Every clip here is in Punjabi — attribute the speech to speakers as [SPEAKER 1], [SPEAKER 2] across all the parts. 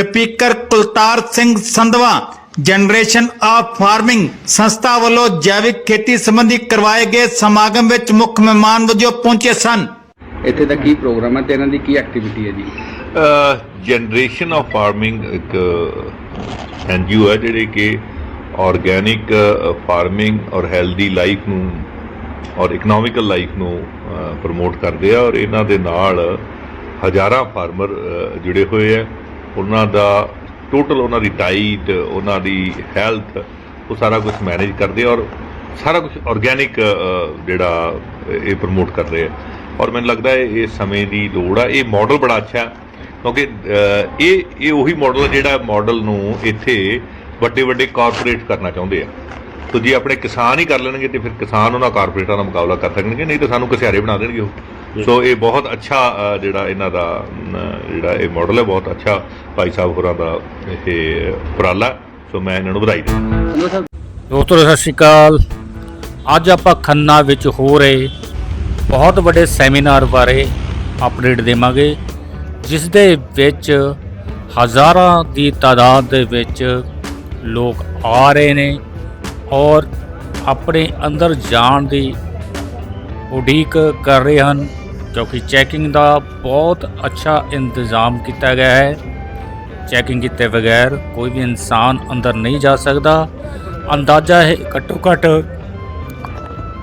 [SPEAKER 1] Speaker Kultar Singh Sandhwan generation of farming ਸੰਸਥਾ ਵੱਲੋਂ ਜੈਵਿਕ ਖੇਤੀ ਸੰਬੰਧੀ ਕਰਵਾਏ ਗਏ ਸਮਾਗਮ ਵਿੱਚ ਮੁੱਖ ਮਹਿਮਾਨ ਵਜੋਂ ਪਹੁੰਚੇ ਸਨ।
[SPEAKER 2] ਇੱਥੇ ਦਾ ਕੀ ਪ੍ਰੋਗਰਾਮ ਹੈ ਤੇ ਇਹਨਾਂ ਦੀ ਕੀ ਐਕਟੀਵਿਟੀ ਹੈ ਜੀ?
[SPEAKER 3] ਜਨਰੇਸ਼ਨ ਆਫ ਫਾਰਮਿੰਗ ਇੱਕ ਐਨਜੀਓ ਹੈ ਜਿਹੜੇ ਕਿ ਆਰਗੇਨਿਕ ਫਾਰਮਿੰਗ ਔਰ ਹੈਲਦੀ ਲਾਈਫ ਨੂੰ ਔਰ ਇਕਨੋਮਿਕਲ ਲਾਈਫ ਨੂੰ ਪ੍ਰਮੋਟ ਕਰਦੇ ਆ ਔਰ ਇਹਨਾਂ ਦੇ ਨਾਲ ਹਜ਼ਾਰਾਂ ਫਾਰਮਰ ਜੁੜੇ ਹੋਏ ਆ। ਉਹਨਾਂ ਦਾ ਟੋਟਲ ਉਹਨਾਂ ਦੀ ਡਾਈਟ ਉਹਨਾਂ ਦੀ ਹੈਲਥ ਉਹ ਸਾਰਾ ਕੁਝ ਮੈਨੇਜ ਕਰਦੇ ਔਰ ਸਾਰਾ ਕੁਝ ਆਰਗੇਨਿਕ ਜਿਹੜਾ ਇਹ ਪ੍ਰਮੋਟ ਕਰ ਰਹੇ ਆ। ਔਰ ਮੈਨੂੰ ਲੱਗਦਾ ਹੈ ਇਹ ਸਮੇਂ ਦੀ ਲੋੜ ਆ। ਇਹ ਮਾਡਲ ਬੜਾ ਅੱਛਾ ਕਿਉਂਕਿ ਇਹ ਇਹ ਉਹੀ ਮਾਡਲ ਹੈ ਜਿਹੜਾ ਮਾਡਲ ਨੂੰ ਇੱਥੇ ਵੱਡੇ ਵੱਡੇ ਕਾਰਪੋਰੇਟ ਕਰਨਾ ਚਾਹੁੰਦੇ ਆ। ਤੋ ਜੇ ਆਪਣੇ ਕਿਸਾਨ ਹੀ ਕਰ ਲੈਣਗੇ ਤੇ ਫਿਰ ਕਿਸਾਨ ਉਹਨਾਂ ਕਾਰਪੋਰੇਟਾਂ ਦਾ ਮੁਕਾਬਲਾ ਕਰ ਸਕਣਗੇ ਨਹੀਂ ਤਾਂ ਸਾਨੂੰ ਕਸਿਆਰੇ ਬਣਾ ਦੇਣਗੇ ਉਹ। ਸੋ ਇਹ ਬਹੁਤ ਅੱਛਾ ਜਿਹੜਾ ਇਹਨਾਂ ਦਾ ਜਿਹੜਾ ਇਹ ਮਾਡਲ ਹੈ ਬਹੁਤ ਅੱਛਾ ਭਾਈ ਸਾਹਿਬ ਹੋਰਾਂ ਦਾ ਇਹ ਉਪਰਾਲਾ। ਸੋ ਮੈਂ ਇਹਨਾਂ ਨੂੰ ਵਧਾਈ ਦਿੰਦਾ।
[SPEAKER 4] ਦੋਸਤੋ ਸਤਿ ਸ਼੍ਰੀ ਅਕਾਲ। ਅੱਜ ਆਪਾਂ ਖੰਨਾ ਵਿੱਚ ਹੋ ਰਹੇ ਬਹੁਤ ਵੱਡੇ ਸੈਮੀਨਾਰ ਬਾਰੇ ਅਪਡੇਟ ਦੇਵਾਂਗੇ ਜਿਸ ਦੇ ਵਿੱਚ ਹਜ਼ਾਰਾਂ ਦੀ ਤਾਦਾਦ ਦੇ ਵਿੱਚ ਲੋਕ ਆ ਰਹੇ ਨੇ। ਔਰ ਆਪਣੇ ਅੰਦਰ ਜਾਣ ਦੀ ਉਡੀਕ ਕਰ ਰਹੇ ਹਨ ਕਿਉਂਕਿ ਚੈਕਿੰਗ ਦਾ ਬਹੁਤ ਅੱਛਾ ਇੰਤਜ਼ਾਮ ਕੀਤਾ ਗਿਆ ਹੈ। ਚੈਕਿੰਗ ਕੀਤੇ ਬਗੈਰ ਕੋਈ ਵੀ ਇਨਸਾਨ ਅੰਦਰ ਨਹੀਂ ਜਾ ਸਕਦਾ। ਅੰਦਾਜ਼ਾ ਹੈ ਘੱਟੋ ਘੱਟ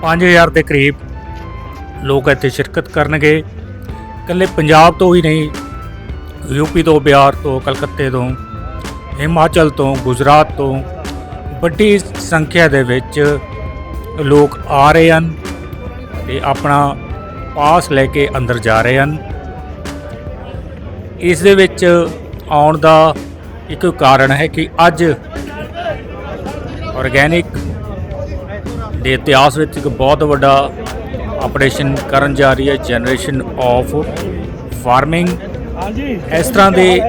[SPEAKER 4] 5000 ਦੇ ਕਰੀਬ ਲੋਕ ਇੱਥੇ ਸ਼ਿਰਕਤ ਕਰਨਗੇ। ਇਕੱਲੇ ਪੰਜਾਬ ਤੋਂ ਹੀ ਨਹੀਂ ਯੂਪੀ ਤੋਂ ਬਿਹਾਰ ਤੋਂ, ਕਲਕੱਤੇ ਤੋਂ, ਹਿਮਾਚਲ ਤੋਂ, ਗੁਜਰਾਤ ਤੋਂ ਵੱਡੀ ਸੰਖਿਆ ਦੇ ਵਿੱਚ ਲੋਕ ਆ ਰਹੇ ਹਨ ਤੇ ਆਪਣਾ ਪਾਸ ਲੈ ਕੇ ਅੰਦਰ ਜਾ ਰਹੇ ਹਨ। ਇਸ ਦੇ ਵਿੱਚ ਆਉਣ ਦਾ ਇੱਕ ਕਾਰਨ ਹੈ ਕਿ ਅੱਜ ਆਰਗੈਨਿਕ ਦੇ ਇਤਿਹਾਸ ਵਿੱਚ ਇੱਕ ਬਹੁਤ ਵੱਡਾ ਆਪਰੇਸ਼ਨ ਕਰਨ ਜਾ ਰਹੀ ਹੈ ਜਨਰੇਸ਼ਨ ਆਫ ਫਾਰਮਿੰਗ ਇਸ ਤਰ੍ਹਾਂ ਦੇ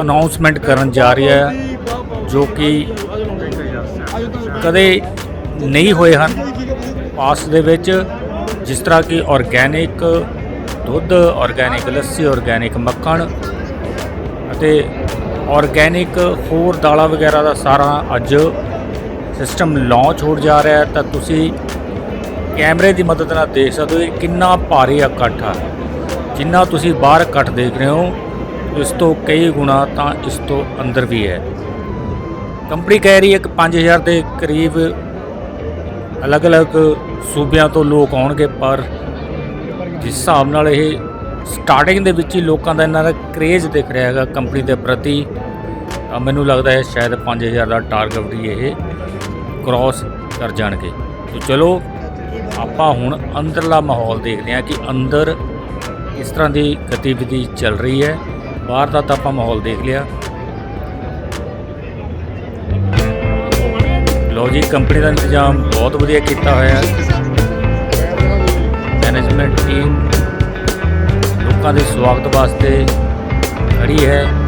[SPEAKER 4] ਅਨਾਉਂਸਮੈਂਟ ਕਰਨ ਜਾ ਰਹੀ ਹੈ ਜੋ ਕਿ ਕਦੇ ਨਹੀਂ ਹੋਏ ਹਨ। ਪਾਸ ਦੇ ਵਿੱਚ ਜਿਸ ਤਰ੍ਹਾਂ ਕਿ ਆਰਗੈਨਿਕ ਦੁੱਧ ਆਰਗੈਨਿਕ ਲੱਸੀ ਆਰਗੈਨਿਕ ਮੱਖਣ ਅਤੇ ਆਰਗੈਨਿਕ ਹੋਰ ਦਾਲਾਂ ਵਗੈਰਾ ਦਾ ਸਾਰਾ ਅੱਜ ਸਿਸਟਮ ਲਾਂਚ ਹੋ ਜਾ ਰਿਹਾ ਤਾਂ ਤੁਸੀਂ ਕੈਮਰੇ ਦੀ ਮਦਦ ਨਾਲ ਦੇਖ ਸਕਦੇ ਹੋ ਕਿੰਨਾ ਭਾਰੀ ਇਕੱਠ ਆ। ਜਿੰਨਾ ਤੁਸੀਂ ਬਾਹਰ ਇਕੱਠ ਦੇਖ ਰਹੇ ਹੋ, ਇਸ ਤੋਂ ਕਈ ਗੁਣਾ ਤਾਂ ਇਸ ਤੋਂ ਅੰਦਰ ਵੀ ਹੈ। ਕੰਪਨੀ ਕਹਿ ਰਹੀ ਹੈ ਕਿ 5000 ਦੇ ਕਰੀਬ ਅਲੱਗ-ਅਲੱਗ ਸੂਬਿਆਂ ਤੋਂ ਲੋਕ ਆਉਣਗੇ, ਪਰ ਜਿਸ ਹਿਸਾਬ ਨਾਲ ਇਹ ਸਟਾਰਟਿੰਗ ਦੇ ਵਿੱਚ ਹੀ ਲੋਕਾਂ ਦਾ ਇਹਨਾਂ ਦਾ ਕ੍ਰੇਜ਼ ਦਿਖ ਰਿਹਾ ਹੈਗਾ ਕੰਪਨੀ ਦੇ ਪ੍ਰਤੀ ਮੈਨੂੰ ਲੱਗਦਾ ਹੈ ਸ਼ਾਇਦ 5000 ਦਾ ਟਾਰਗੇਟ ਵੀ ਇਹ ਕ੍ਰਾਸ ਕਰ ਜਾਣਗੇ। ਤੇ ਚਲੋ, ਆਪਾਂ ਹੁਣ ਅੰਦਰਲਾ ਮਾਹੌਲ ਦੇਖਦੇ ਹਾਂ ਕਿ ਅੰਦਰ ਇਸ ਤਰ੍ਹਾਂ ਦੀ ਗਤੀਵਿਧੀ ਚੱਲ ਰਹੀ ਹੈ। ਬਾਹਰ ਦਾ ਤਾਂ ਆਪਾਂ ਮਾਹੌਲ ਦੇਖ ਲਿਆ। ਲੋ ਜੀ ਕੰਪਨੀ ਦਾ ਇੰਤਜ਼ਾਮ ਬਹੁਤ ਵਧੀਆ ਕੀਤਾ ਹੋਇਆ ਹੈ। ਮੈਨੇਜਮੈਂਟ ਟੀਮ ਲੋਕਾਂ ਦੇ ਸਵਾਗਤ ਵਾਸਤੇ ਖੜੀ ਹੈ।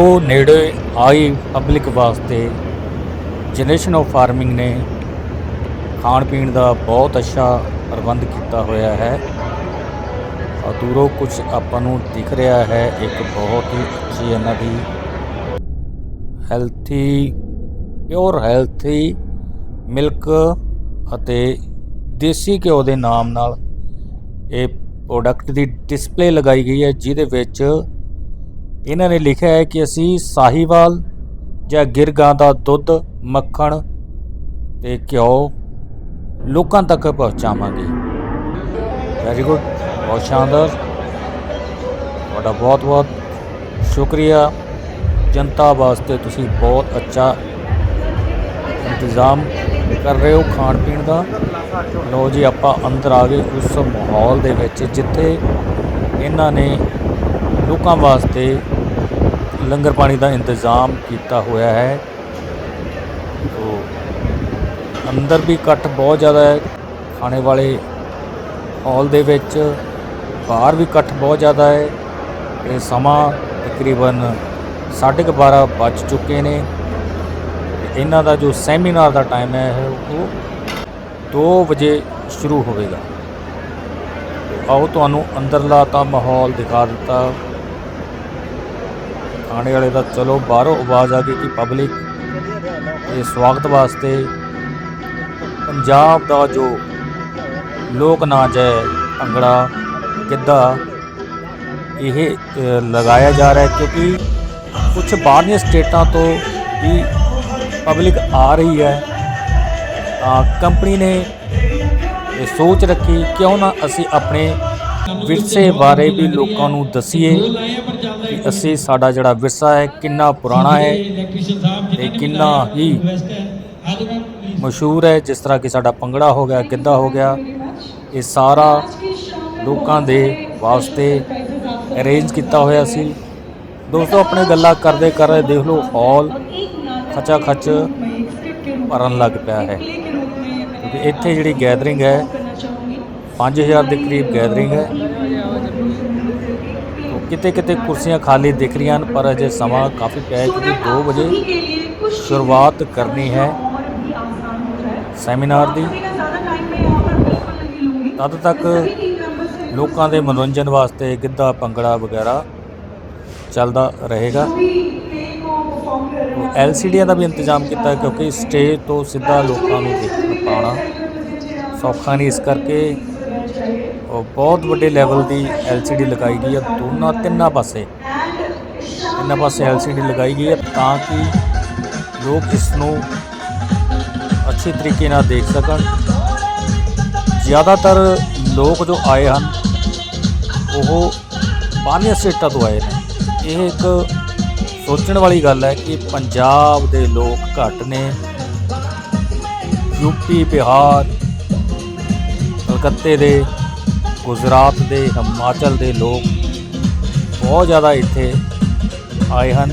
[SPEAKER 4] ਦੂਰੋਂ ਨੇੜੇ ਆਈ ਪਬਲਿਕ ਵਾਸਤੇ ਜਨਰੇਸ਼ਨ ਆਫ ਫਾਰਮਿੰਗ ਨੇ ਖਾਣ ਪੀਣ ਦਾ ਬਹੁਤ ਅੱਛਾ ਪ੍ਰਬੰਧ ਕੀਤਾ ਹੋਇਆ ਹੈ। ਔਰ ਦੂਰੋਂ ਕੁਝ ਆਪਾਂ ਨੂੰ ਦਿਖ ਰਿਹਾ ਹੈ, ਇੱਕ ਬਹੁਤ ਹੀ ਅੱਛੀ ਇਹਨਾਂ ਦੀ ਹੈਲਥੀ ਪਿਓਰ ਹੈਲਥੀ ਮਿਲਕ ਅਤੇ ਦੇਸੀ ਘਿਓ ਦੇ ਨਾਮ ਨਾਲ ਇਹ ਪ੍ਰੋਡਕਟ ਦੀ ਡਿਸਪਲੇ ਲਗਾਈ ਗਈ ਹੈ, ਜਿਹਦੇ ਵਿੱਚ ਇਹਨਾਂ ਨੇ ਲਿਖਿਆ ਹੈ ਕਿ ਅਸੀਂ ਸਾਹੀਵਾਲ ਜਾਂ ਗਿਰਗਾਂ ਦਾ ਦੁੱਧ, ਮੱਖਣ ਤੇ ਘਿਓ ਲੋਕਾਂ ਤੱਕ ਪਹੁੰਚਾਵਾਂਗੇ। ਵੈਰੀ ਗੁੱਡ ਬਹੁਤ ਸ਼ਾਨਦਾਰ। ਤੁਹਾਡਾ ਬਹੁਤ ਬਹੁਤ ਸ਼ੁਕਰੀਆ। ਜਨਤਾ ਵਾਸਤੇ ਤੁਸੀਂ ਬਹੁਤ ਅੱਛਾ ਇੰਤਜ਼ਾਮ ਕਰ ਰਹੇ ਹੋ ਖਾਣ ਪੀਣ ਦਾ। ਲੋ ਜੀ, ਆਪਾਂ ਅੰਦਰ ਆ ਗਏ ਉਸ ਮਾਹੌਲ ਦੇ ਵਿੱਚ ਜਿੱਥੇ ਇਹਨਾਂ ਨੇ ਲੋਕਾਂ ਵਾਸਤੇ ਲੰਗਰ ਪਾਣੀ ਦਾ ਇੰਤਜ਼ਾਮ ਕੀਤਾ ਹੋਇਆ ਹੈ। ਤੋ ਅੰਦਰ ਵੀ ਇਕੱਠ ਬਹੁਤ ਜ਼ਿਆਦਾ ਹੈ। ਖਾਣੇ ਵਾਲੇ ਹਾਲ ਦੇ ਵਿੱਚ ਬਾਹਰ ਵੀ ਇਕੱਠ ਬਹੁਤ ਜ਼ਿਆਦਾ ਹੈ। ਇਹ ਸਮਾਂ ਤਕਰੀਬਨ 12:30 ਵੱਜ ਚੁੱਕੇ ਨੇ। ਇਹਨਾਂ ਦਾ ਜੋ ਸੈਮੀਨਾਰ ਦਾ ਟਾਈਮ ਹੈ, ਉਹ 2 ਵਜੇ ਸ਼ੁਰੂ ਹੋਵੇਗਾ। ਆਓ ਤੁਹਾਨੂੰ ਅੰਦਰਲਾ ਤਾਂ ਮਾਹੌਲ ਦਿਖਾ ਦਿੱਤਾ। ਖਾਣੇ ਵਾਲੇ ਦਾ ਚਲੋ ਬਾਹਰੋਂ ਆਵਾਜ਼ ਆ ਗਈ ਕਿ ਪਬਲਿਕ ਇਹ ਸਵਾਗਤ ਵਾਸਤੇ ਪੰਜਾਬ ਦਾ ਜੋ ਲੋਕ ਨਾਚ ਹੈ, ਭੰਗੜਾ ਗਿੱਧਾ, ਇਹ ਲਗਾਇਆ ਜਾ ਰਿਹਾ ਹੈ ਕਿਉਂਕਿ ਕੁਝ ਬਾਹਰਲੀਆਂ ਸਟੇਟਾਂ ਤੋਂ ਵੀ ਪਬਲਿਕ ਆ ਰਹੀ ਹੈ। ਤਾਂ ਕੰਪਨੀ ਨੇ ਇਹ ਸੋਚ ਰੱਖੀ, ਕਿਉਂ ਨਾ ਅਸੀਂ ਆਪਣੇ ਵਿਰਸੇ ਬਾਰੇ ਵੀ ਲੋਕਾਂ ਨੂੰ ਦਸੀਏ। ਕਿ ਅਸੀਂ ਸਾਡਾ ਜਿਹੜਾ ਵਿਰਸਾ ਹੈ, ਕਿੰਨਾ ਪੁਰਾਣਾ ਹੈ ਤੇ ਕਿੰਨਾ ਹੀ ਮਸ਼ਹੂਰ ਹੈ, ਜਿਸ ਤਰ੍ਹਾਂ ਕਿ ਸਾਡਾ ਭੰਗੜਾ ਹੋ ਗਿਆ, ਗਿੱਧਾ ਹੋ ਗਿਆ, ਇਹ ਸਾਰਾ ਲੋਕਾਂ ਦੇ ਵਾਸਤੇ ਅਰੇਂਜ ਕੀਤਾ ਹੋਇਆ ਸੀ। ਦੋਸਤੋ, ਆਪਣੇ ਗੱਲਾਂ ਕਰਦੇ ਕਰਦੇ ਦੇਖ ਲਓ, ਹਾਲ ਖਚਾ ਖਚ ਭਰਨ ਲੱਗ ਪਿਆ ਹੈ। ਕਿਉਂਕਿ ਇੱਥੇ ਜਿਹੜੀ ਗੈਦਰਿੰਗ ਹੈ 5000 ਦੇ ਕਰੀਬ ਗੈਦਰਿੰਗ ਹੈ। ਕਿਤੇ ਕਿਤੇ ਕੁਰਸੀਆਂ ਖਾਲੀ ਦਿਖ ਰਹੀਆਂ ਹਨ, ਪਰ ਅਜੇ ਸਮਾਂ ਕਾਫੀ ਪਿਆ ਹੈ ਕਿਉਂਕਿ 2 ਵਜੇ ਸ਼ੁਰੂਆਤ ਕਰਨੀ ਹੈ ਸੈਮੀਨਾਰ ਦੀ। ਤਦ ਤੱਕ ਲੋਕਾਂ ਦੇ ਮਨੋਰੰਜਨ ਵਾਸਤੇ ਗਿੱਧਾ, ਭੰਗੜਾ ਵਗੈਰਾ ਚੱਲਦਾ ਰਹੇਗਾ। ਐਲਸੀਡੀਆਂ ਦਾ ਵੀ ਇੰਤਜ਼ਾਮ ਕੀਤਾ ਕਿਉਂਕਿ ਸਟੇਜ ਤੋਂ ਸਿੱਧਾ ਲੋਕਾਂ ਨੂੰ ਦੇਖ ਪਾਉਣਾ ਸੌਖਾ ਨਹੀਂ। ਇਸ ਕਰਕੇ ਬਹੁਤ ਵੱਡੇ ਲੈਵਲ ਦੀ ਐਲਸੀਡੀ ਲਗਾਈ ਗਈ ਹੈ। ਦੋਨਾਂ ਤਿੰਨਾਂ ਪਾਸੇ ਤਿੰਨਾਂ ਪਾਸੇ ਐਲਸੀਡੀ ਲਗਾਈ ਗਈ ਹੈ ਤਾਂ ਕਿ ਲੋਕ ਇਸ ਨੂੰ ਅੱਛੇ ਤਰੀਕੇ ਨਾਲ ਦੇਖ ਸਕਣ। ਜ਼ਿਆਦਾਤਰ ਲੋਕ ਜੋ ਆਏ ਹਨ, ਉਹ ਬਾਹਰਲੀਆਂ ਸਟੇਟਾਂ ਤੋਂ ਆਏ ਨੇ। ਇਹ ਇੱਕ ਸੋਚਣ ਵਾਲੀ ਗੱਲ ਹੈ ਕਿ ਪੰਜਾਬ ਦੇ ਲੋਕ ਘੱਟ ਨੇ। ਯੂਪੀ ਬਿਹਾਰ, ਕਲਕੱਤੇ ਦੇ ਗੁਜਰਾਤ ਦੇ, ਹਿਮਾਚਲ ਦੇ ਲੋਕ ਬਹੁਤ ਜ਼ਿਆਦਾ ਇੱਥੇ ਆਏ ਹਨ।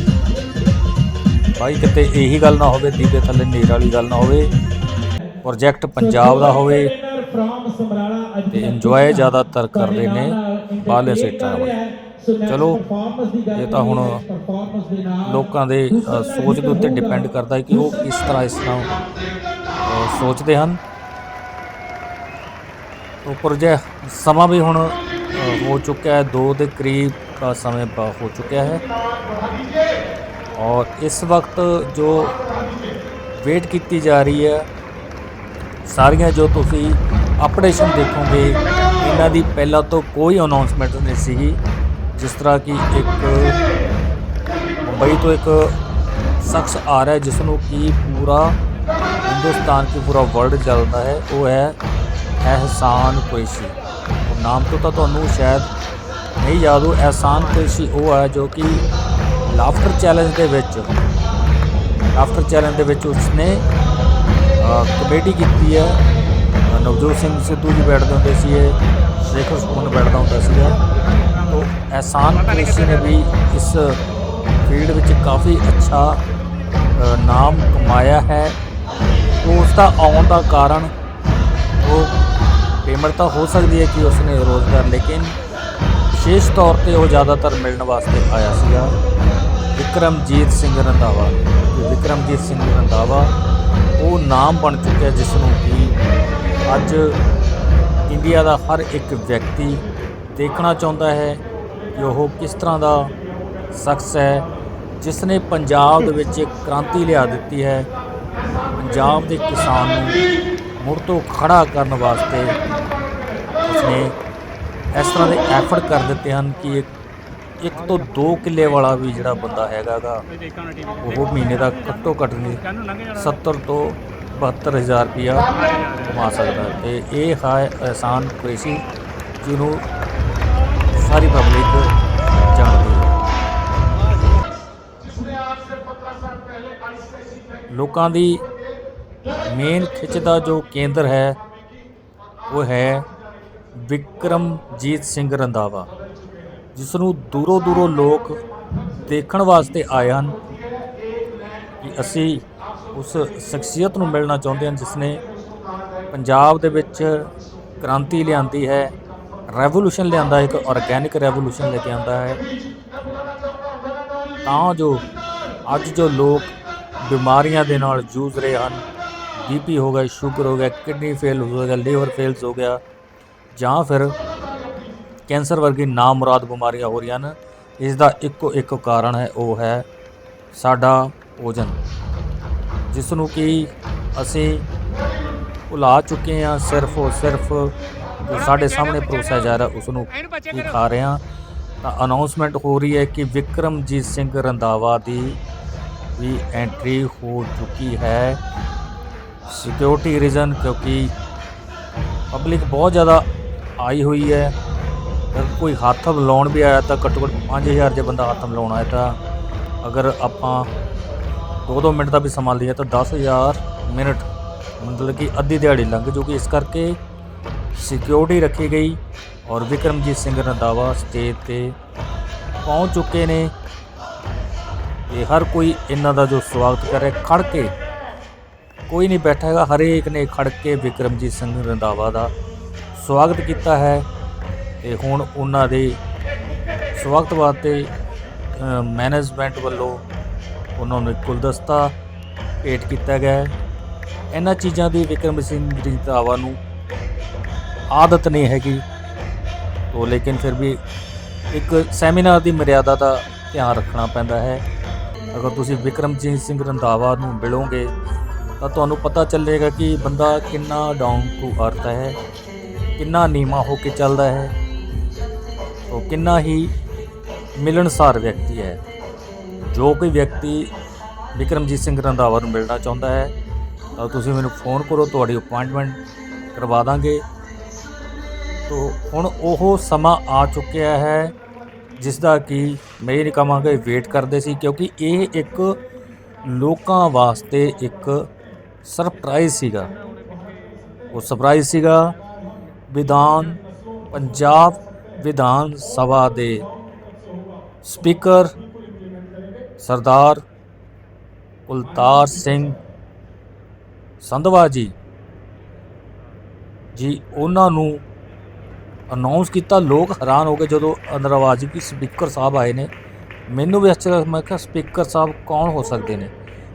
[SPEAKER 4] ਭਾਈ ਕਿਤੇ ਇਹੀ ਗੱਲ ਨਾ ਹੋਵੇ ਦੀਵੇ ਥੱਲੇ ਨੀਰ ਵਾਲੀ ਗੱਲ ਨਾ ਹੋਵੇ ਪ੍ਰੋਜੈਕਟ ਪੰਜਾਬ ਦਾ ਹੋਵੇ ਤੇ ਇੰਜੋਏ ਜ਼ਿਆਦਾਤਰ ਕਰ ਕਰਦੇ ਨੇ ਬਾਹਰਲੇ ਸਟੇਟਾਂ ਵਾਲੇ। ਚਲੋ, ਇਹ ਤਾਂ ਹੁਣ ਲੋਕਾਂ ਦੇ ਸੋਚ ਦੇ ਉੱਤੇ ਡਿਪੈਂਡ ਕਰਦਾ ਹੈ ਕਿ ਉਹ ਕਿਸ ਤਰ੍ਹਾਂ ਇਸ ਤਰ੍ਹਾਂ ਸੋਚਦੇ ਹਨ। ਉਹ ਜੇ ਸਮਾਂ ਵੀ ਹੁਣ ਹੋ ਚੁੱਕਿਆ ਹੈ 2 ਦੇ ਕਰੀਬ ਦਾ ਸਮੇਂ ਹੋ ਚੁੱਕਿਆ ਹੈ। ਔਰ ਇਸ ਵਕਤ ਜੋ ਵੇਟ ਕੀਤੀ ਜਾ ਰਹੀ ਹੈ, ਸਾਰੀਆਂ ਜੋ ਤੁਸੀਂ ਅਪਡੇਸ਼ਨ ਦੇਖੋਗੇ, ਇਹਨਾਂ ਦੀ ਪਹਿਲਾਂ ਤੋਂ ਕੋਈ ਅਨਾਉਂਸਮੈਂਟ ਨਹੀਂ ਸੀਗੀ। ਜਿਸ ਤਰ੍ਹਾਂ ਕਿ ਇੱਕ ਮੁੰਬਈ ਤੋਂ ਇੱਕ ਸ਼ਖਸ ਆ ਰਿਹਾ ਜਿਸ ਨੂੰ ਕਿ ਪੂਰਾ ਹਿੰਦੁਸਤਾਨ, ਕੀ ਪੂਰਾ ਵਰਲਡ ਚੱਲਦਾ ਹੈ, ਉਹ ਹੈ ਅਹਿਸਾਨ ਕੁਰੈਸ਼ੀ। ਨਾਮ ਤੋਂ ਤਾਂ ਤੁਹਾਨੂੰ ਸ਼ਾਇਦ ਨਹੀਂ ਯਾਦ ਹੋ ਅਹਿਸਾਨ ਕੁਰੈਸ਼ੀ ਉਹ ਹੈ ਜੋ ਕਿ ਲਾਫਟਰ ਚੈਲੰਜ ਦੇ ਵਿੱਚ, ਲਾਫਟਰ ਚੈਲੰਜ ਦੇ ਵਿੱਚ ਉਸਨੇ ਕਮੇਟੀ ਕੀਤੀ ਹੈ। ਨਵਜੋਤ ਸਿੰਘ ਸਿੱਧੂ ਜੀ ਬੈਠਦੇ ਹੁੰਦੇ ਸੀ ਇਹ ਸ਼ੇਖਰ ਸੁਮਨ ਬੈਠਦਾ ਹੁੰਦਾ ਸੀਗਾ। ਤੋ ਅਹਿਸਾਨ ਕੁਰੈਸ਼ੀ ਨੇ ਵੀ ਇਸ ਫੀਲਡ ਵਿੱਚ ਕਾਫੀ ਅੱਛਾ ਨਾਮ ਕਮਾਇਆ ਹੈ। ਤੋ ਉਸ ਦਾ ਆਉਣ ਦਾ ਕਾਰਨ ਉਹ ਪੇਮੈਂਟ ਤਾਂ ਹੋ ਸਕਦੀ ਹੈ ਕਿ ਉਸਨੇ ਰੋਜ਼ਗਾਰ, ਲੇਕਿਨ ਵਿਸ਼ੇਸ਼ ਤੌਰ ਤੇ ਉਹ ਜ਼ਿਆਦਾਤਰ ਮਿਲਣ ਵਾਸਤੇ ਆਇਆ ਸੀਗਾ। ਵਿਕਰਮਜੀਤ ਸਿੰਘ ਰੰਧਾਵਾ। ਵਿਕਰਮਜੀਤ ਸਿੰਘ ਰੰਧਾਵਾ, ਉਹ ਨਾਮ ਬਣ ਚੁੱਕਿਆ ਜਿਸ ਨੂੰ ਕਿ ਅੱਜ ਇੰਡੀਆ ਦਾ ਹਰ ਇੱਕ ਵਿਅਕਤੀ ਦੇਖਣਾ ਚਾਹੁੰਦਾ ਹੈ ਕਿ ਉਹ ਕਿਸ ਤਰ੍ਹਾਂ ਦਾ ਸ਼ਖਸ ਹੈ ਜਿਸ ਨੇ ਪੰਜਾਬ ਦੇ ਵਿੱਚ ਇੱਕ ਕ੍ਰਾਂਤੀ ਲਿਆ ਦਿੱਤੀ ਹੈ। ਪੰਜਾਬ ਦੇ ਕਿਸਾਨ ਨੂੰ ਮੁੜ ਤੋਂ ਖੜਾ ਕਰਨ ਵਾਸਤੇ ਉਸਨੇ ਇਸ ਤਰ੍ਹਾਂ ਦੇ ਐਫਰਟ ਕਰ ਦਿੱਤੇ ਹਨ ਕਿ ਇੱਕ ਇੱਕ ਤੋਂ 2 ਕਿੱਲੇ ਵਾਲਾ ਵੀ ਜਿਹੜਾ ਬੰਦਾ ਹੈਗਾਗਾ ਉਹ ਮਹੀਨੇ ਦਾ ਘੱਟੋ ਘੱਟ ਨਹੀਂ 70 ਤੋਂ 72000 ਰੁਪਇਆ ਕਮਾ ਸਕਦਾ ਹੈ। ਤੇ ਇਹ ਹੈ ਅਹਿਸਾਨ ਕੁਰੈਸ਼ੀ ਜਿਹਨੂੰ ਸਾਰੀ ਪਬਲਿਕ ਜਾਣਦੀ ਹੈ। ਲੋਕਾਂ ਦੀ ਮੇਨ ਖਿੱਚ ਦਾ ਜੋ ਕੇਂਦਰ ਹੈ, ਉਹ ਹੈ ਵਿਕਰਮਜੀਤ ਸਿੰਘ ਰੰਧਾਵਾ ਜਿਸ ਨੂੰ ਦੂਰੋਂ ਦੂਰੋਂ ਲੋਕ ਦੇਖਣ ਵਾਸਤੇ ਆਏ ਹਨ ਕਿ ਅਸੀਂ ਉਸ ਸ਼ਖਸੀਅਤ ਨੂੰ ਮਿਲਣਾ ਚਾਹੁੰਦੇ ਹਾਂ ਜਿਸ ਨੇ ਪੰਜਾਬ ਦੇ ਵਿੱਚ ਕ੍ਰਾਂਤੀ ਲਿਆਂਦੀ ਹੈ ਰੈਵੋਲੂਸ਼ਨ ਲਿਆਂਦਾ, ਇੱਕ ਆਰਗੈਨਿਕ ਰੈਵੋਲੂਸ਼ਨ ਲੈ ਕੇ ਆਂਦਾ ਹੈ। ਤਾਂ ਜੋ ਅੱਜ ਜੋ ਲੋਕ ਬਿਮਾਰੀਆਂ ਦੇ ਨਾਲ ਜੂਝ ਰਹੇ ਹਨ ਬੀਪੀ ਹੋ ਗਿਆ, ਸ਼ੂਗਰ ਹੋ ਗਿਆ, ਕਿਡਨੀ ਫੇਲ ਹੋ ਗਿਆ ਲੀਵਰ ਫੇਲਸ ਹੋ ਗਿਆ ਜਾਂ ਫਿਰ ਕੈਂਸਰ ਵਰਗੀ ਨਾਮੁਰਾਦ ਬਿਮਾਰੀਆਂ ਹੋ ਰਹੀਆਂ ਹਨ ਇਸ ਦਾ ਇੱਕੋ ਇੱਕ ਕਾਰਨ ਹੈ, ਉਹ ਹੈ ਸਾਡਾ ਭੋਜਨ ਜਿਸ ਨੂੰ ਕਿ ਅਸੀਂ ਭੁਲਾ ਚੁੱਕੇ ਹਾਂ, ਸਿਰਫ ਉਹ ਸਿਰਫ ਜੋ ਸਾਡੇ ਸਾਹਮਣੇ ਪਰੋਸਿਆ ਜਾ ਰਿਹਾ ਉਸ ਨੂੰ ਕੀ ਖਾ ਰਹੇ ਹਾਂ। ਤਾਂ ਅਨਾਉਂਸਮੈਂਟ ਹੋ ਰਹੀ ਹੈ ਕਿ ਵਿਕਰਮਜੀਤ ਸਿੰਘ ਰੰਧਾਵਾ ਦੀ ਵੀ ਐਂਟਰੀ ਹੋ ਚੁੱਕੀ ਹੈ। ਸਿਕਿਉਰਿਟੀ ਰੀਜ਼ਨ ਕਿਉਂਕਿ ਪਬਲਿਕ ਬਹੁਤ ਜ਼ਿਆਦਾ ਆਈ ਹੋਈ ਹੈ। ਅਗਰ ਕੋਈ ਹੱਥ ਮਿਲਾਉਣ ਵੀ ਆਇਆ ਤਾਂ ਘੱਟੋ ਘੱਟ 5000 ਜੇ ਬੰਦਾ ਹੱਥ ਮਿਲਾਉਣ ਆਇਆ ਤਾਂ ਅਗਰ ਆਪਾਂ 2-2 ਮਿੰਟ ਦਾ ਵੀ ਸਮਾਂ ਲਈਏ ਤਾਂ 10000 ਮਿੰਟ, ਮਤਲਬ ਕਿ ਅੱਧੀ ਦਿਹਾੜੀ ਲੰਘ ਜੂਗੀ। ਇਸ ਕਰਕੇ ਸਿਕਿਉਰਿਟੀ ਰੱਖੀ ਗਈ ਔਰ ਵਿਕਰਮਜੀਤ ਸਿੰਘ ਰੰਧਾਵਾ ਸਟੇਜ ਤੇ ਪਹੁੰਚ ਚੁੱਕੇ ਨੇ। ਤੇ ਹਰ ਕੋਈ ਇਹਨਾਂ ਦਾ ਜੋ ਸਵਾਗਤ ਕਰ ਰਿਹਾ, ਖੜ ਕੇ ਕੋਈ ਨਹੀਂ ਬੈਠਾ ਹੈਗਾ। ਹਰੇਕ ਨੇ ਖੜ ਕੇ ਵਿਕਰਮਜੀਤ ਸਿੰਘ ਰੰਧਾਵਾ ਦਾ ਸਵਾਗਤ ਕੀਤਾ ਹੈ ਤੇ ਹੁਣ ਉਹਨਾਂ ਦੇ ਸਵਾਗਤ ਵਾਸਤੇ ਮੈਨੇਜਮੈਂਟ ਵੱਲੋਂ ਉਹਨਾਂ ਨੂੰ ਇੱਕ ਗੁਲਦਸਤਾ ਭੇਟ ਕੀਤਾ ਗਿਆ ਹੈ। ਇਹਨਾਂ ਚੀਜ਼ਾਂ ਦੀ ਵਿਕਰਮ ਸਿੰਘ ਰੰਧਾਵਾ ਨੂੰ ਆਦਤ ਨਹੀਂ ਹੈਗੀ ਤੋ ਲੇਕਿਨ ਫਿਰ ਵੀ ਇੱਕ ਸੈਮੀਨਾਰ ਦੀ ਮਰਿਆਦਾ ਦਾ ਧਿਆਨ ਰੱਖਣਾ ਪੈਂਦਾ ਹੈ। ਅਗਰ ਤੁਸੀਂ ਵਿਕਰਮਜੀਤ ਸਿੰਘ ਰੰਧਾਵਾ ਨੂੰ ਮਿਲੋਗੇ ਤਾਂ ਤੁਹਾਨੂੰ ਪਤਾ ਚੱਲੇਗਾ ਕਿ ਬੰਦਾ ਕਿੰਨਾ ਡਾਊਨ ਟੂ ਅਰਥ ਹੈ। ਕਿੰਨਾ ਨੀਮਾ ਹੋ ਕੇ ਚੱਲਦਾ ਹੈ, ਉਹ ਕਿੰਨਾ ਹੀ ਮਿਲਣਸਾਰ ਵਿਅਕਤੀ ਹੈ। ਜੋ ਕੋਈ ਵਿਅਕਤੀ ਵਿਕਰਮਜੀਤ ਸਿੰਘ ਰੰਧਾਵਾ ਨੂੰ ਮਿਲਣਾ ਚਾਹੁੰਦਾ ਹੈ, ਤਾਂ ਤੁਸੀਂ ਮੈਨੂੰ ਫੋਨ ਕਰੋ, ਤੁਹਾਡੀ ਅਪਾਇੰਟਮੈਂਟ ਕਰਵਾ ਦਾਂਗੇ। ਤੋ ਹੁਣ ਉਹ ਸਮਾਂ ਆ ਚੁੱਕਿਆ ਹੈ ਜਿਸ ਦਾ ਕਿ ਮੈਂ ਇਹ ਕਹਾਂਗਾ ਵੇਟ ਕਰਦੇ ਸੀ, ਕਿਉਂਕਿ ਇਹ ਇੱਕ ਲੋਕਾਂ ਵਾਸਤੇ ਇੱਕ ਸਰਪ੍ਰਾਈਜ਼ ਸੀਗਾ। ਉਹ ਸਰਪ੍ਰਾਈਜ਼ ਸੀਗਾ ਵਿਧਾਨ ਪੰਜਾਬ ਵਿਧਾਨ ਸਭਾ ਦੇ ਸਪੀਕਰ ਸਰਦਾਰ ਕੁਲਤਾਰ ਸਿੰਘ ਸੰਧਵਾ ਜੀ। ਜੀ, ਉਹਨਾਂ ਨੂੰ ਅਨਾਉਂਸ ਕੀਤਾ, ਲੋਕ ਹੈਰਾਨ ਹੋ ਗਏ ਜਦੋਂ ਅੰਦਰ ਆਵਾਜ਼ ਆਈ ਸਪੀਕਰ ਸਾਹਿਬ ਆਏ ਨੇ। ਮੈਨੂੰ ਵੀ ਅੱਛਾ ਮੈਂ ਕਿਹਾ ਸਪੀਕਰ ਸਾਹਿਬ ਕੌਣ ਹੋ ਸਕਦੇ ਨੇ?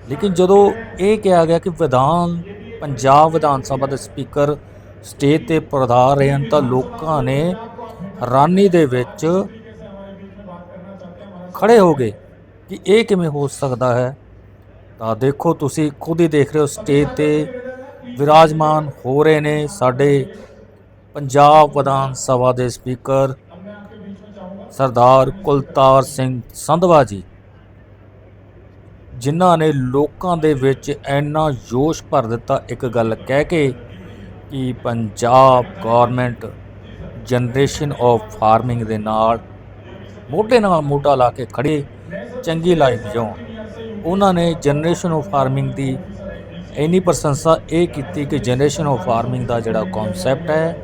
[SPEAKER 4] ਲੇਕਿਨ ਜਦੋਂ ਇਹ ਕਿਹਾ ਗਿਆ ਕਿ ਵਿਧਾਨ, ਪੰਜਾਬ ਵਿਧਾਨ ਸਭਾ ਦੇ ਸਪੀਕਰ ਸਟੇਜ ਤੇ ਪ੍ਰਧਾਨ ਰਹੇ ਹਨ ਤਾਂ ਲੋਕਾਂ ਨੇ ਹੈਰਾਨੀ ਦੇ ਵਿੱਚ ਖੜੇ ਹੋ ਗਏ ਕਿ ਇਹ ਕਿਵੇਂ ਹੋ ਸਕਦਾ ਹੈ? ਤਾਂ ਦੇਖੋ ਤੁਸੀਂ ਖੁਦ ਹੀ ਦੇਖ ਰਹੇ ਹੋ ਸਟੇਜ ਤੇ ਵਿਰਾਜਮਾਨ ਹੋ ਰਹੇ ਨੇ ਸਾਡੇ ਪੰਜਾਬ ਵਿਧਾਨ ਸਭਾ ਦੇ ਸਪੀਕਰ ਸਰਦਾਰ ਕੁਲਤਾਰ ਸਿੰਘ ਸੰਧਵਾ ਜੀ, ਜਿਨ੍ਹਾਂ ਨੇ ਲੋਕਾਂ ਦੇ ਵਿੱਚ ਇੰਨਾ ਜੋਸ਼ ਭਰ ਦਿੱਤਾ। ਇੱਕ ਗੱਲ ਕਹਿ ਕੇ ਕਿ Punjab government generation of farming ਦੇ ਨਾਲ, ਮੋਢੇ ਨਾਲ ਮੋਢਾ ਲਾ ਕੇ ਖੜੇ ਚੰਗੀ ਲਾਈਫ ਜਿਉਣ। ਉਹਨਾਂ ਨੇ ਜਨਰੇਸ਼ਨ ਆਫ ਫਾਰਮਿੰਗ ਦੀ ਇੰਨੀ ਪ੍ਰਸ਼ੰਸਾ ਇਹ ਕੀਤੀ ਕਿ ਜਨਰੇਸ਼ਨ ਆਫ ਫਾਰਮਿੰਗ ਦਾ ਜਿਹੜਾ ਕਨਸੈਪਟ ਹੈ,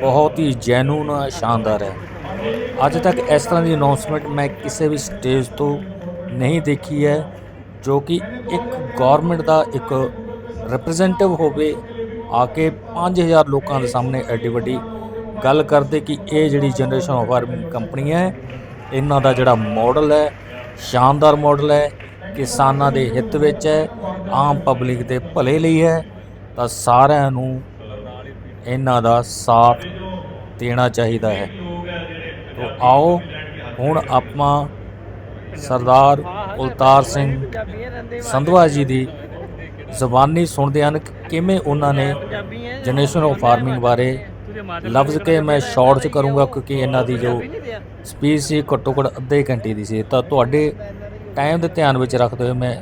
[SPEAKER 4] ਬਹੁਤ ਹੀ ਜੈਨੂਨ ਸ਼ਾਨਦਾਰ ਹੈ। ਅੱਜ ਤੱਕ ਇਸ ਤਰ੍ਹਾਂ ਦੀ ਅਨਾਉਂਸਮੈਂਟ ਮੈਂ ਕਿਸੇ ਵੀ ਸਟੇਜ ਤੋਂ ਨਹੀਂ ਦੇਖੀ ਹੈ, ਜੋ ਕਿ ਇੱਕ ਗਵਰਨਮੈਂਟ ਦਾ ਇੱਕ ਰਿਪਰੈਜ਼ੈਂਟੇਟਿਵ ਹੋਵੇ ਆ ਕੇ 5000 ਲੋਕਾਂ ਦੇ ਸਾਹਮਣੇ ਐਡੀ ਵੱਡੀ ਗੱਲ ਕਰਦੇ ਕਿ ਇਹ ਜਿਹੜੀ ਜਨਰੇਸ਼ਨ ਆਫ ਫਾਰਮਿੰਗ ਕੰਪਨੀ ਹੈ, ਇਹਨਾਂ ਦਾ ਜਿਹੜਾ ਮਾਡਲ ਹੈ, ਸ਼ਾਨਦਾਰ ਮਾਡਲ ਹੈ, ਕਿਸਾਨਾਂ ਦੇ ਹਿੱਤ ਵਿੱਚ ਹੈ, ਆਮ ਪਬਲਿਕ ਦੇ ਭਲੇ ਲਈ ਹੈ, ਤਾਂ ਸਾਰਿਆਂ ਨੂੰ ਇਹਨਾਂ ਦਾ ਸਾਥ ਦੇਣਾ ਚਾਹੀਦਾ ਹੈ। ਤੋ ਆਓ, ਹੁਣ ਆਪਾਂ ਸਰਦਾਰ ਕੁਲਤਾਰ ਸਿੰਘ ਸੰਧਵਾ ਜੀ ਦੀ ਜ਼ਬਾਨੀ ਸੁਣਦੇ ਹਨ ਕਿ ਕਿਵੇਂ ਉਹਨਾਂ ਨੇ ਜਨਰੇਸ਼ਨ ਆਫ ਫਾਰਮਿੰਗ ਬਾਰੇ ਲਫ਼ਜ਼ ਕੇ ਮੈਂ ਸ਼ਾਰਟ ਚ ਕਰੂੰਗਾ ਕਿਉਂਕਿ ਇਹਨਾਂ ਦੀ ਜੋ ਸਪੀਚ ਸੀ ਘੱਟੋ ਘੱਟ ਅੱਧੇ ਘੰਟੇ ਦੀ ਸੀ। ਤਾਂ ਤੁਹਾਡੇ ਟਾਈਮ ਦੇ ਧਿਆਨ ਵਿੱਚ ਰੱਖਦੇ ਹੋਏ ਮੈਂ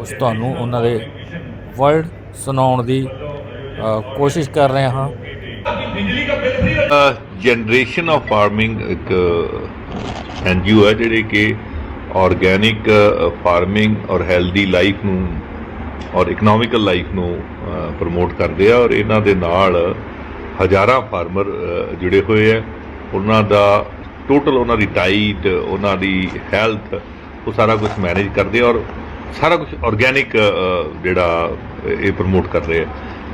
[SPEAKER 4] ਉਸ ਤੁਹਾਨੂੰ ਉਹਨਾਂ ਦੇ ਵਰਡ ਸੁਣਾਉਣ ਦੀ ਕੋਸ਼ਿਸ਼ ਕਰ ਰਿਹਾ ਹਾਂ।
[SPEAKER 3] ਜਨਰੇਸ਼ਨ ਆਫ ਫਾਰਮਿੰਗ ਇੱਕ ਐਨਜੀਓ ਹੈ ਜਿਹੜੇ ਕਿ ਆਰਗੇਨਿਕ ਫਾਰਮਿੰਗ ਔਰ ਹੈਲਦੀ ਲਾਈਫ ਨੂੰ ਔਰ ਇਕਨੋਮਿਕਲ ਲਾਈਫ ਨੂੰ ਪ੍ਰਮੋਟ ਕਰਦੇ ਆ ਔਰ ਇਹਨਾਂ ਦੇ ਨਾਲ ਹਜ਼ਾਰਾਂ ਫਾਰਮਰ ਜੁੜੇ ਹੋਏ ਆ। ਉਹਨਾਂ ਦਾ ਟੋਟਲ ਉਹਨਾਂ ਦੀ ਡਾਈਟ ਉਹਨਾਂ ਦੀ ਹੈਲਥ ਉਹ ਸਾਰਾ ਕੁਝ ਮੈਨੇਜ ਕਰਦੇ ਔਰ ਸਾਰਾ ਕੁਝ ਆਰਗੇਨਿਕ ਜਿਹੜਾ ਇਹ ਪ੍ਰਮੋਟ ਕਰ ਰਹੇ ਆ।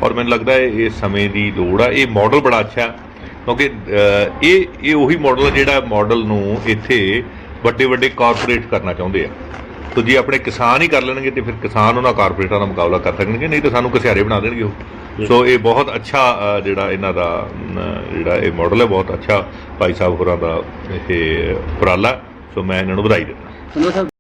[SPEAKER 3] ਔਰ ਮੈਨੂੰ ਲੱਗਦਾ ਹੈ ਇਹ ਸਮੇਂ ਦੀ ਲੋੜ ਆ। ਇਹ ਮਾਡਲ ਬੜਾ ਅੱਛਾ ਕਿਉਂਕਿ ਇਹ ਇਹ ਉਹੀ ਮਾਡਲ ਹੈ ਜਿਹੜਾ ਮਾਡਲ ਨੂੰ ਇੱਥੇ ਵੱਡੇ ਵੱਡੇ ਕਾਰਪੋਰੇਟ ਕਰਨਾ ਚਾਹੁੰਦੇ ਆ। ਤੋ ਜੇ ਆਪਣੇ ਕਿਸਾਨ ਹੀ ਕਰ ਲੈਣਗੇ ਤੇ ਫਿਰ ਕਿਸਾਨ ਉਹਨਾਂ ਕਾਰਪੋਰੇਟਾਂ ਦਾ ਮੁਕਾਬਲਾ ਕਰ ਸਕਣਗੇ ਨਹੀਂ ਤਾਂ ਸਾਨੂੰ ਕਸਿਆਰੇ ਬਣਾ ਦੇਣਗੇ ਉਹ। ਸੋ ਇਹ ਬਹੁਤ ਅੱਛਾ ਜਿਹੜਾ ਇਹਨਾਂ ਦਾ ਜਿਹੜਾ ਇਹ ਮਾਡਲ ਹੈ ਬਹੁਤ ਅੱਛਾ ਭਾਈ ਸਾਹਿਬ ਹੋਰਾਂ ਦਾ ਇਹ ਉਪਰਾਲਾ ਸੋ ਮੈਂ ਇਹਨਾਂ ਨੂੰ ਵਧਾਈ ਦਿੰਦਾ।